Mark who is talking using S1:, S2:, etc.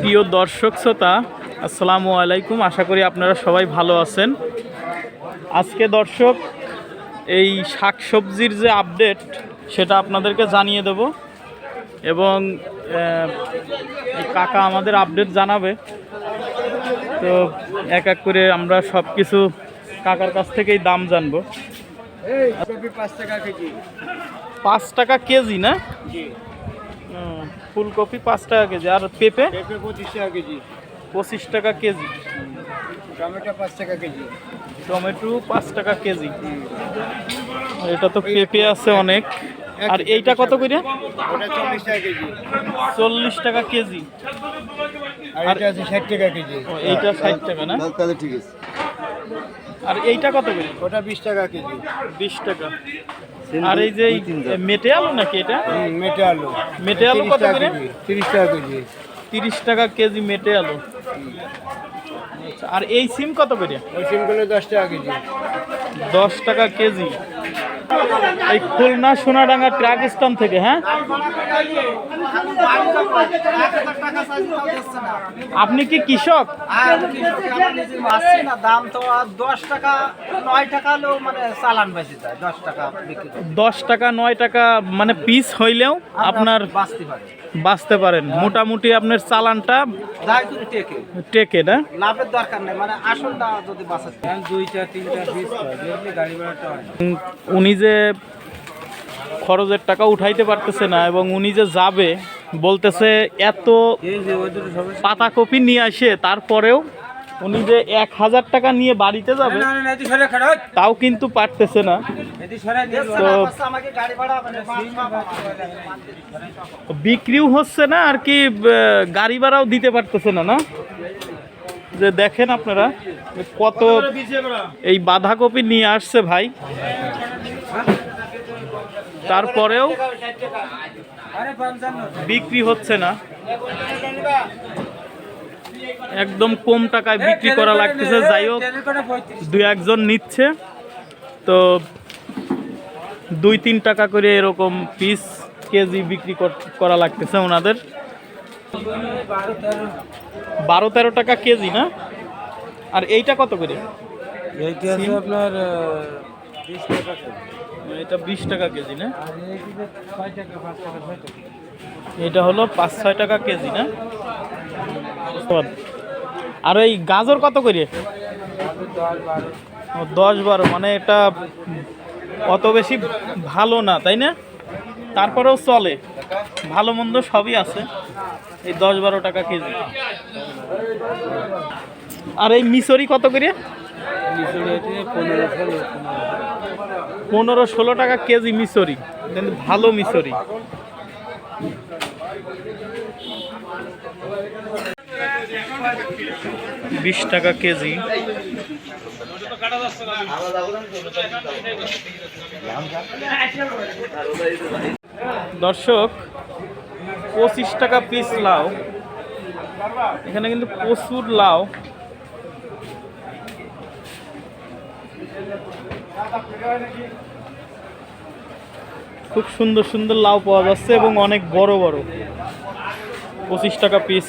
S1: প্রিয় দর্শক শ্রোতা আসসালামু আলাইকুম। আশা করি আপনারা সবাই ভালো আছেন। আজকে দর্শক এই শাকসবজির যে আপডেট সেটা আপনাদেরকে জানিয়ে দেব। এবং কাকা আমাদের আপডেট জানাবে। তো এক এক করে আমরা সব কিছু কাকার কাছ থেকেই দাম জানব।
S2: পাঁচ টাকা কেজি।
S1: পাঁচ টাকা কেজি না? ফুলকপি পাঁচ টাকা কেজি আর পেঁপে?
S2: পেঁপে পঁচিশ টাকা কেজি।
S1: পঁচিশ টাকা কেজি।
S2: টমেটো পাঁচ টাকা কেজি।
S1: টমেটো পাঁচ টাকা কেজি। এটা তো পেঁপে আছে অনেক। আর এইটা কত করে
S2: চল্লিশ টাকা কেজি।
S1: চল্লিশ টাকা কেজি।
S2: আর এটা আছে ষাট টাকা কেজি।
S1: এইটা ষাট টাকা না?
S2: তাহলে ঠিক আছে।
S1: আর এইটা কত করে?
S2: ওটা বিশ টাকা কেজি।
S1: বিশ টাকা। আর এই যে মেটে আলু নাকি এটা?
S2: মেটে আলু।
S1: মেটে আলু
S2: তিরিশ
S1: কত
S2: টাকা
S1: করে?
S2: কেজি তিরিশ টাকা কেজি।
S1: তিরিশ টাকা কেজি মেটে আলু। আর এই সিম কত করে?
S2: ওই সিমগুলো দশ টাকা কেজি।
S1: দশ টাকা কেজি। এই খুলনা সোনাডাঙ্গা ট্রাক স্ট্যান্ড থেকে হ্যাঁ? আপনি কি কৃষক?
S3: দশ টাকা নয় টাকা মানে। দশ টাকা
S1: নয় টাকা মানে পিস হইলেও আপনার
S3: বাঁচতে পারে
S1: বাঁচতে পারেন। মোটামুটি আপনার চালানটা
S3: টেকে।
S1: টেকে না?
S3: লাভের দরকার নেই মানে আসলটা যদি বাঁচাতে দুইটা তিনটা গাড়ি ভাড়াটা
S1: উনি যে খরচের টাকা উঠাইতে পারতেছে না এবং উনি যে যাবে বলতেছে এত
S3: পাতা
S1: পাতাকপি নিয়ে আসে তারপরেও উনি যে এক হাজার টাকা নিয়ে বাড়িতে যাবে তাও কিন্তু পারতেছে না। বিক্রিও হচ্ছে না আর কি গাড়ি ভাড়াও দিতে পারতেছে না না? যে দেখেন আপনারা কত এই বাঁধাকপি নিয়ে আসছে ভাই। তারপরেও বিক্রি হচ্ছে না। একদম কম টাকায় বিক্রি করা লাগতেছে। যাই হোক দুই একজন নিচ্ছে। তো দুই তিন টাকা করে এরকম পিস কেজি বিক্রি কর- লাগতেছে ওনাদের। বারো তেরো টাকা কেজি না? আর এইটা কত করে?
S3: এইটা আপনার
S1: এটা বিশ টাকা কেজি না? এটা হলো পাঁচ ছয় টাকা কেজি না? আর এই গাজর কত করে?
S3: দশ বারো
S1: মানে এটা অত বেশি ভালো না তাই না? তারপরেও চলে ভালো মন্দ সবই আছে এই দশ বারো টাকা কেজি। আর এই মিশরি কত করে?
S3: পনেরো ষোলো।
S1: টাকা কেজি মিশরি ভালো মিশরি। বিশ টাকা কেজি। দর্শক পঁচিশ টাকা পিস লাউ। এখানে কিন্তু প্রচুর লাউ। খুব সুন্দর সুন্দর লাউ পাওয়া যাচ্ছে এবং অনেক বড় বড়। পঁচিশ টাকা পিস